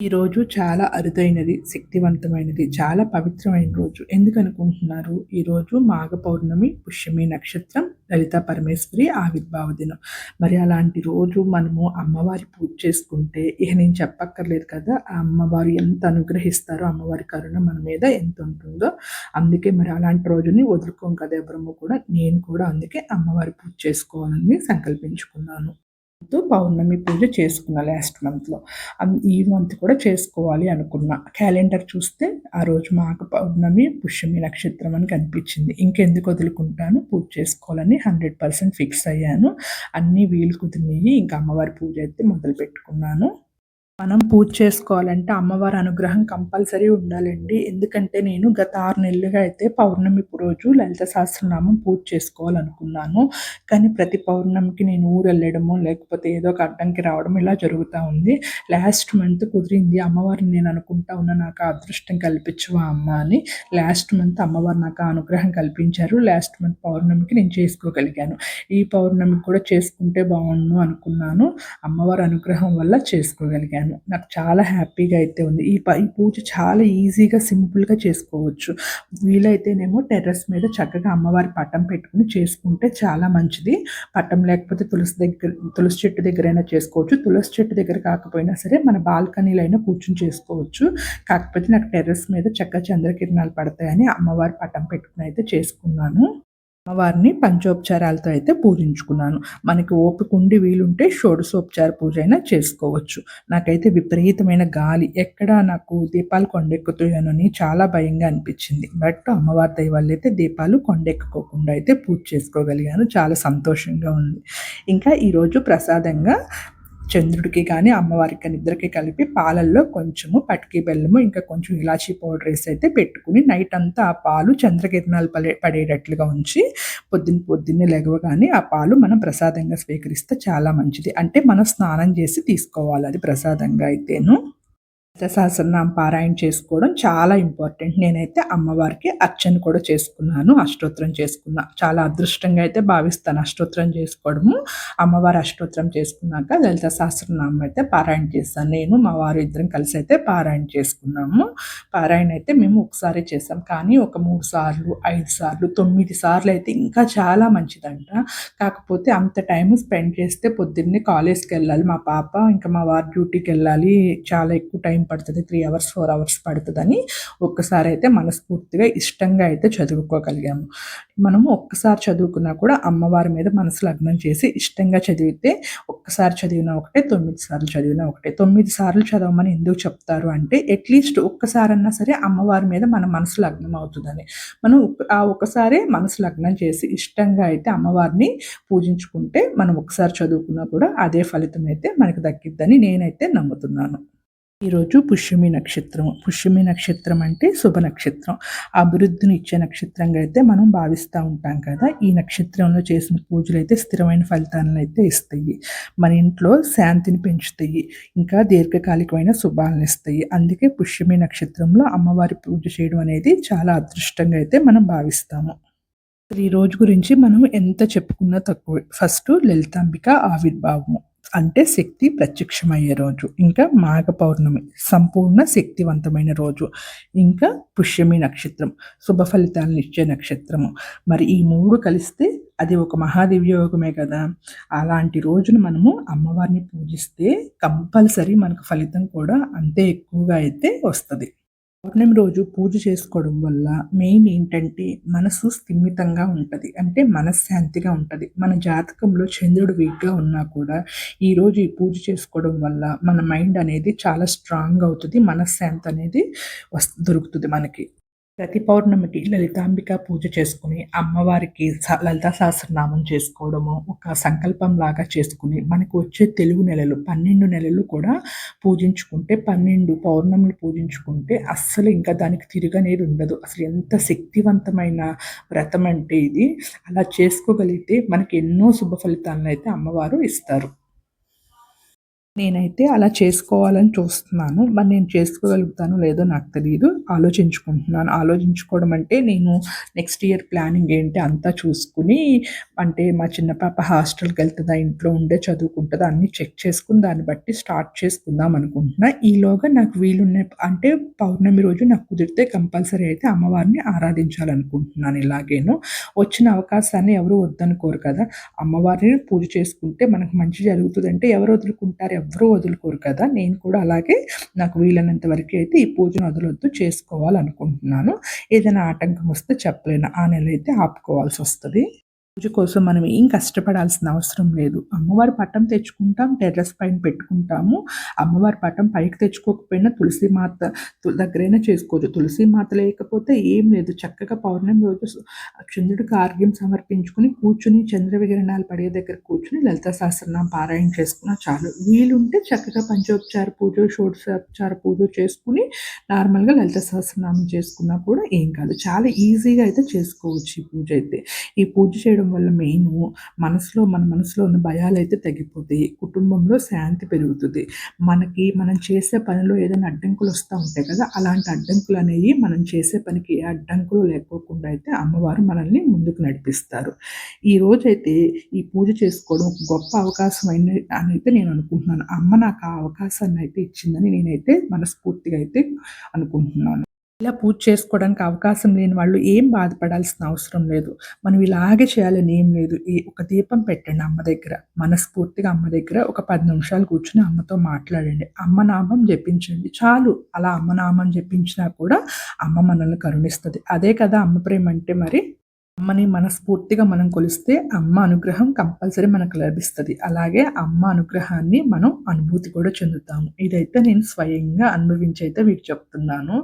ఈరోజు చాలా అరుదైనది శక్తివంతమైనది చాలా పవిత్రమైన రోజు. ఎందుకనుకుంటున్నారు? ఈరోజు మాఘ పౌర్ణమి పుష్యమి నక్షత్రం లలిత పరమేశ్వరి ఆవిర్భావ దినం. మరి అలాంటి రోజు మనము అమ్మవారి పూజ చేసుకుంటే ఇక నేను చెప్పక్కర్లేదు కదా ఆ అమ్మవారు ఎంత అనుగ్రహిస్తారో అమ్మవారి కరుణ మన మీద ఎంత ఉంటుందో అందుకే మరి అలాంటి రోజుని వదులుకోం కదా ఎవరము కూడా. నేను కూడా అందుకే అమ్మవారి పూజ చేసుకోవాలని సంకల్పించుకున్నాను. పౌర్ణమి పూజ చేసుకున్న లాస్ట్ మంత్లో ఈ మంత్ కూడా చేసుకోవాలి అనుకున్నా. క్యాలెండర్ చూస్తే ఆ రోజు మాకు పౌర్ణమి పుష్యమి నక్షత్రం అని కనిపించింది. ఇంకెందుకు వదులుకుంటాను? పూజ చేసుకోవాలని హండ్రెడ్ పర్సెంట్ ఫిక్స్ అయ్యాను. అన్నీ వీలు కుదిరినాయి. ఇంకా అమ్మవారి పూజ అయితే మొదలు పెట్టుకున్నాను మనం పూజ చేసుకోవాలంటే అమ్మవారి అనుగ్రహం కంపల్సరీ ఉండాలండి. ఎందుకంటే నేను గత ఆరు నెలలుగా అయితే పౌర్ణమి రోజు లలిత సహస్రనామం పూజ చేసుకోవాలనుకున్నాను. కానీ ప్రతి పౌర్ణమికి నేను ఊరు వెళ్ళడము లేకపోతే ఏదో ఒక అడ్డంకి రావడం ఇలా జరుగుతూ ఉంది. లాస్ట్ మంత్ కుదిరింది. అమ్మవారిని నేను అనుకుంటా ఉన్న నాకు అదృష్టం కల్పించవా అమ్మ అని. లాస్ట్ మంత్ అమ్మవారు నాకు అనుగ్రహం కల్పించారు. లాస్ట్ మంత్ పౌర్ణమికి నేను చేసుకోగలిగాను. ఈ పౌర్ణమికి కూడా చేసుకుంటే బాగుండు అనుకున్నాను. అమ్మవారి అనుగ్రహం వల్ల చేసుకోగలిగాను. చేశాను. నాకు చాలా హ్యాపీగా అయితే ఉంది. ఈ ప ఈ పూజ చాలా ఈజీగా సింపుల్గా చేసుకోవచ్చు. వీలైతేనేమో టెర్రస్ మీద చక్కగా అమ్మవారి పట్టం పెట్టుకుని చేసుకుంటే చాలా మంచిది. పట్టం లేకపోతే తులసి దగ్గర తులసి చెట్టు దగ్గరైనా చేసుకోవచ్చు. తులసి చెట్టు దగ్గర కాకపోయినా సరే మన బాల్కనీలో అయినా కూర్చుని చేసుకోవచ్చు. కాకపోతే నాకు టెర్రస్ మీద చక్కగా చంద్రకిరణాలు పడతాయని అమ్మవారి పట్టం పెట్టుకుని అయితే చేసుకున్నాను. అమ్మవారిని పంచోపచారాలతో అయితే పూజించుకున్నాను. మనకి ఓపిక ఉండి వీలుంటే షోడశోపచార పూజ అయినా చేసుకోవచ్చు. నాకైతే విపరీతమైన గాలి ఎక్కడ నాకు దీపాలు కొండెక్కుతాయనని చాలా భయంగా అనిపించింది. బట్ అమ్మవారి దయ వల్ల అయితే దీపాలు కొండెక్కుకోకుండా అయితే పూజ చేసుకోగలిగాను. చాలా సంతోషంగా ఉంది. ఇంకా ఈరోజు ప్రసాదంగా చంద్రుడికి కానీ అమ్మవారికి కానీ ఇద్దరికి కలిపి పాలల్లో కొంచెము పటికి బెల్లము ఇంకా కొంచెం ఇలాచీ పౌడర్ వేసి అయితే పెట్టుకుని నైట్ అంతా ఆ పాలు చంద్రకిరణాలు పడే పడేటట్లుగా ఉంచి పొద్దున్న పొద్దున్నే లెగవగానే ఆ పాలు మనం ప్రసాదంగా స్వీకరిస్తే చాలా మంచిది. అంటే మనం స్నానం చేసి తీసుకోవాలి అది ప్రసాదంగా అయితేను. సహస్రనామ పారాయణ చేసుకోవడం చాలా ఇంపార్టెంట్. నేనైతే అమ్మవారికి అర్చన కూడా చేసుకున్నాను అష్టోత్తరం చేసుకున్నా. చాలా అదృష్టంగా అయితే భావిస్తాను అష్టోత్తరం చేసుకోవడము. అమ్మవారి అష్టోత్తరం చేసుకున్నాక లలిత సహస్రనామం అయితే పారాయణ చేస్తాను. నేను మా వారు ఇద్దరం కలిసి అయితే పారాయణ చేసుకున్నాము. పారాయణ అయితే మేము ఒకసారి చేసాం. కానీ ఒక మూడు సార్లు ఐదు సార్లు తొమ్మిది సార్లు అయితే ఇంకా చాలా మంచిదంట. కాకపోతే అంత టైం స్పెండ్ చేస్తే పొద్దున్నే కాలేజ్కి వెళ్ళాలి. మా పాప ఇంకా మా వారి డ్యూటీకి వెళ్ళాలి. చాలా ఎక్కువ టైం పడుతుంది త్రీ అవర్స్ ఫోర్ అవర్స్ పడుతుందని ఒక్కసారి అయితే మనస్ఫూర్తిగా ఇష్టంగా అయితే చదువుకోగలిగాము. మనము ఒక్కసారి చదువుకున్నా కూడా అమ్మవారి మీద మనసు లగ్నం చేసి ఇష్టంగా చదివితే ఒక్కసారి చదివిన ఒకటే తొమ్మిది సార్లు చదివిన ఒకటే. తొమ్మిది సార్లు చదవమని ఎందుకు చెప్తారు అంటే అట్లీస్ట్ ఒక్కసారన్నా సరే అమ్మవారి మీద మన మనసు లగ్నం అవుతుందని. మనం ఆ ఒక్కసారే మనసు లగ్నం చేసి ఇష్టంగా అయితే అమ్మవారిని పూజించుకుంటే మనం ఒకసారి చదువుకున్నా కూడా అదే ఫలితం అయితే మనకు దక్కిద్దని నేనైతే నమ్ముతున్నాను. ఈరోజు పుష్యమి నక్షత్రం పుష్యమి నక్షత్రం అంటే శుభ నక్షత్రం. అభివృద్ధిని ఇచ్చే నక్షత్రంగా అయితే మనం భావిస్తూ ఉంటాం కదా. ఈ నక్షత్రంలో చేసిన పూజలు అయితే స్థిరమైన ఫలితాలను అయితే ఇస్తాయి. మన ఇంట్లో శాంతిని పెంచుతాయి. ఇంకా దీర్ఘకాలికమైన శుభాలను ఇస్తాయి. అందుకే పుష్యమి నక్షత్రంలో అమ్మవారి పూజ చేయడం అనేది చాలా అదృష్టంగా అయితే మనం భావిస్తాము. ఈ రోజు గురించి మనం ఎంత చెప్పుకున్నా తక్కువ. ఫస్ట్ లలితాంబిక ఆవిర్భావము. అంటే శక్తి ప్రత్యక్షమయ్యే రోజు. ఇంకా మాఘ పౌర్ణమి సంపూర్ణ శక్తివంతమైన రోజు. ఇంకా పుష్యమి నక్షత్రం శుభ ఫలితాలను ఇచ్చే నక్షత్రము మరి ఈ మూడు కలిస్తే అది ఒక మహాదివ్యోగమే కదా. అలాంటి రోజున మనము అమ్మవారిని పూజిస్తే కంపల్సరీ మనకు ఫలితం కూడా అంతే ఎక్కువగా అయితే వస్తుంది. పౌర్ణమి రోజు పూజ చేసుకోవడం వల్ల మెయిన్ ఏంటంటే మనసు స్థిమితంగా ఉంటుంది. అంటే మనశ్శాంతిగా ఉంటుంది. మన జాతకంలో చంద్రుడు వీక్గా ఉన్నా కూడా ఈరోజు ఈ పూజ చేసుకోవడం వల్ల మన మైండ్ అనేది చాలా స్ట్రాంగ్ అవుతుంది. మనశ్శాంతి అనేది వస్ దొరుకుతుంది మనకి. ప్రతి పౌర్ణమికి లలితాంబిక పూజ చేసుకుని అమ్మవారికి లలితా సహస్రనామం చేసుకోవడము ఒక సంకల్పం లాగా చేసుకుని మనకు వచ్చే తెలుగు నెలలు పన్నెండు నెలలు కూడా పూజించుకుంటే పన్నెండు పౌర్ణములు పూజించుకుంటే అస్సలు ఇంకా దానికి తిరగనేది ఉండదు. అసలు ఎంత శక్తివంతమైన వ్రతం అంటే ఇది. అలా చేసుకోగలిగితే మనకి ఎన్నో శుభ ఫలితాలను అయితే అమ్మవారు ఇస్తారు. నేనైతే అలా చేసుకోవాలని చూస్తున్నాను. మరి నేను చేసుకోగలుగుతానో లేదో నాకు తెలియదు ఆలోచించుకుంటున్నాను. ఆలోచించుకోవడం అంటే నేను నెక్స్ట్ ఇయర్ ప్లానింగ్ ఏంటి అంతా చూసుకుని అంటే మా చిన్న పాప హాస్టల్కి వెళ్తుందా ఇంట్లో ఉండే చదువుకుంటుందా అన్నీ చెక్ చేసుకుని దాన్ని బట్టి స్టార్ట్ చేసుకుందాం అనుకుంటున్నా. ఈలోగా నాకు వీలున్న అంటే పౌర్ణమి రోజు నాకు కుదిరితే కంపల్సరీ అయితే అమ్మవారిని ఆరాధించాలనుకుంటున్నాను ఇలాగేను. వచ్చిన అవకాశాన్ని ఎవరు వద్దనుకోరు కదా! అమ్మవారిని పూజ చేసుకుంటే మనకు మంచి జరుగుతుందంటే ఎవరు వదులుకుంటారు? ఎవ్వరూ వదులుకోరు కదా! నేను కూడా అలాగే నాకు వీలైనంత వరకు అయితే ఈ పూజను వదలొద్దు చేసుకోవాలనుకుంటున్నాను. ఏదైనా ఆటంకం వస్తే చెప్పలేను. ఆ నెల అయితే ఆపుకోవాల్సి వస్తుంది పూజ కోసం మనం ఏం కష్టపడాల్సిన అవసరం లేదు. అమ్మవారి పట్టం తెచ్చుకుంటాం, టెర్రస్ పైన పెట్టుకుంటాము. అమ్మవారి పటం పైకి తెచ్చుకోకపోయినా తులసి మాత దగ్గరైనా చేసుకోవచ్చు. తులసి మాత లేకపోతే ఏం లేదు. చక్కగా పౌర్ణమి రోజు చంద్రుడికి ఆర్ఘ్యం సమర్పించుకుని కూర్చుని చంద్ర విగ్రహణాలు పడే దగ్గర కూర్చుని లలిత సహస్రనామం పారాయణ చేసుకున్నా చాలు. వీలుంటే చక్కగా పంచోపచార పూజ, షోడశోపచార పూజ చేసుకుని నార్మల్‌గా లలిత సహస్రనామం చేసుకున్నా కూడా ఏం కాదు. చాలా ఈజీగా అయితే చేసుకోవచ్చు ఈ పూజ అయితే. ఈ పూజ చేయడం వల్ల మెయిన్ మనసులో మన మనసులో ఉన్న భయాలు అయితే తగ్గిపోతాయి. కుటుంబంలో శాంతి పెరుగుతుంది మనకి మనం చేసే పనిలో ఏదైనా అడ్డంకులు వస్తూ ఉంటాయి కదా! అలాంటి అడ్డంకులు అనేవి మనం చేసే పనికి ఏ అడ్డంకులు లేకోకుండా అయితే అమ్మవారు మనల్ని ముందుకు నడిపిస్తారు. ఈరోజైతే ఈ పూజ చేసుకోవడం ఒక గొప్ప అవకాశం అయిన అయితే నేను అనుకుంటున్నాను. అమ్మ నాకు ఆ అవకాశాన్నయితే ఇచ్చిందని నేనైతే మనస్ఫూర్తిగా అయితే అనుకుంటున్నాను. ఇలా పూజ చేసుకోవడానికి అవకాశం లేని వాళ్ళు ఏం బాధపడాల్సిన అవసరం లేదు. మనం ఇలాగే చేయాలని ఏం లేదు. ఈ ఒక దీపం పెట్టండి అమ్మ దగ్గర. మనస్ఫూర్తిగా అమ్మ దగ్గర ఒక పది నిమిషాలు కూర్చుని అమ్మతో మాట్లాడండి. అమ్మ నామం జపించండి. చాలు అలా అమ్మ నామం జపించినా కూడా అమ్మ మనల్ని కరుణిస్తుంది అదే కదా అమ్మ ప్రేమ అంటే మరి. అమ్మని మనస్ఫూర్తిగా మనం కొలిస్తే అమ్మ అనుగ్రహం కంపల్సరీ మనకు లభిస్తుంది అలాగే అమ్మ అనుగ్రహాన్ని మనం అనుభూతి కూడా చెందుతాము. ఇదైతే నేను స్వయంగా అనుభవించి అయితే మీకు చెప్తున్నాను.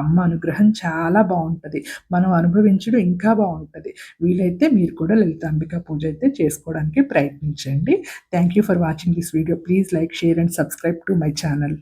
అమ్మ అనుగ్రహం చాలా బాగుంటుంది మనం అనుభవించడం ఇంకా బాగుంటుంది వీలైతే మీరు కూడా లలితాంబిక పూజ అయితే చేసుకోవడానికి ప్రయత్నించండి. Thank you for watching this video. Please like, share and subscribe to my channel.